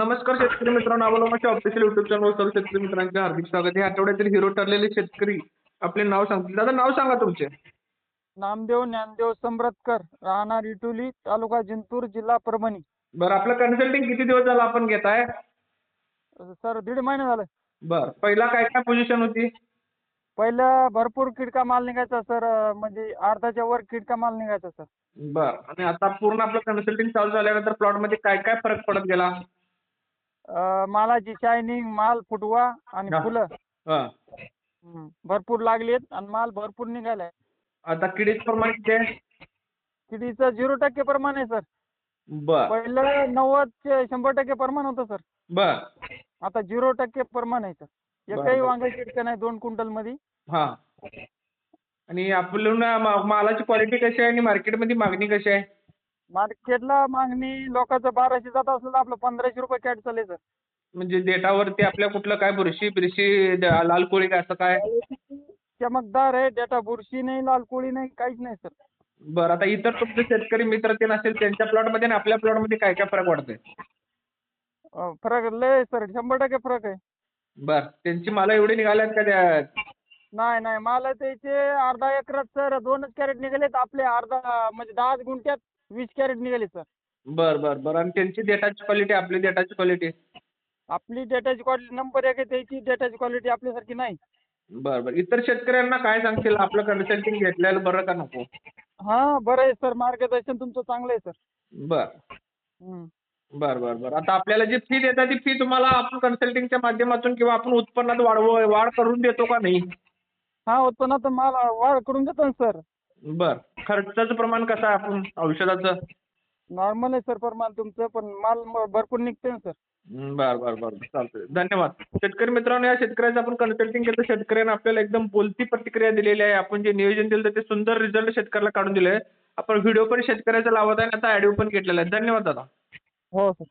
नमस्कार शेतकरी मित्रांनो अवलंबाच्या ऑफिशियल युट्यूब चॅनल सर्व शेतकरी मित्रांचे हार्दिक स्वागत. आहे आठवड्यातील हिरो ठरलेले शेतकरी आपले नाव सांगतील दादा नाव सांगा तुमचे. नामदेव ज्ञानदेव समरतकर राहणार इटोली तालुका जिंतूर जिल्हा परभणी. बरं आपलं कन्सल्टिंग किती दिवस झालं आपण घेताय सर दीड महिने झालं. बरं पहिला काय काय पोझिशन होती? पहिलं भरपूर किडका माल निघायचा सर म्हणजे अर्धाच्या वर किडका माल निघायचा सर. बरं आणि आता पूर्ण आपलं कन्सल्टिंग चालू झाल्यानंतर प्लॉटमध्ये काय काय फरक पडत गेला? अं, मालाची शायनिंग माल फुटवा आणि हा. फुलं. हां. हं. भरपूर लागलेत आणि माल भरपूर निघालाय. आता किडीच प्रमाण किती आहे? किडीचं झिरो टक्के प्रमाण आहे सर. बरं. पहिलं नव्वद ते शंभर टक्के प्रमाण होतं सर. बरं. आता झिरो टक्के प्रमाण आहे सर. एकही बरं. वांगे किडका नाही दोन क्विंटलमध्ये हां. आणि आपलं मा- मालाची क्वालिटी कशी आहे आणि मार्केटमध्ये मागणी कशी आहे? मार्केटला मागणी लोकांचं बाराशे जात असलं तर आपलं पंधराशे रुपये कॅट चालेल सर म्हणजे डेटावरती आपल्या कुठलं काय बुरशी बिरशी लाल कोळी काय असं काय? चमकदार आहे डेटा बुरशी नाही लाल कोळी नाही काहीच नाही सर. बरं आता इतर तुमचे शेतकरी मित्र ते नसेल त्यांच्या प्लॉटमध्ये आणि आपल्या प्लॉटमध्ये काय काय फरक वाटतोय अं, फरक लय सर शंभर टक्के फरक आहे. बरं त्यांची माला एवढी निघाल्यात का त्या? नाही नाही मला त्याचे अर्धा एकरात सर दोनच कॅरेट निघालेत आपले अर्धा म्हणजे दहा गुंठ्यात. वीस कॅरेट निघाले सर बरं बरं बरं. आणि त्यांची डेटाची क्वालिटी आपली डेटाची क्वालिटी आपली डेटाची क्वालिटी नंबर एक आहे त्याची डेटाची क्वालिटी आपल्यासारखी नाही. बरं बरं. इतर शेतकऱ्यांना काय सांगशील? आपलं कन्सल्टिंग घेतलेलं बरं का नको? हां बरं आहे सर मार्गदर्शन तुमचं चांगलं आहे सर बरं. हं. बरं बरं बरं. आता आपल्याला जी फी देतात ती फी तुम्हाला आपण कन्सल्टिंगच्या माध्यमातून किंवा आपण उत्पन्नात वाढव वाढ करून देतो का नाही? हा उत्पन्नात माल वाढ करून देतो ना सर बरं. खर्चाचं प्रमाण कसं आहे आपण? औषधाचं? नॉर्मल आहे सर प्रमाण तुमचं पण माल म- भरपूर निघते ना सर बरं बरं बरं. चालतंय. धन्यवाद. शेतकरी मित्रांनो या शेतकऱ्याचं आपण कन्सल्टिंग केलं. शेतकऱ्यानं आपल्याला एकदम बोलती प्रतिक्रिया दिलेली आहे. आपण जे नियोजन दिलं ते सुंदर रिझल्ट शेतकऱ्याला काढून दिले आपण व्हिडिओ पण शेतकऱ्याचा लावत आहे आणि आता ऑडिओ पण घेतलेला आहे. धन्यवाद दादा. हो सर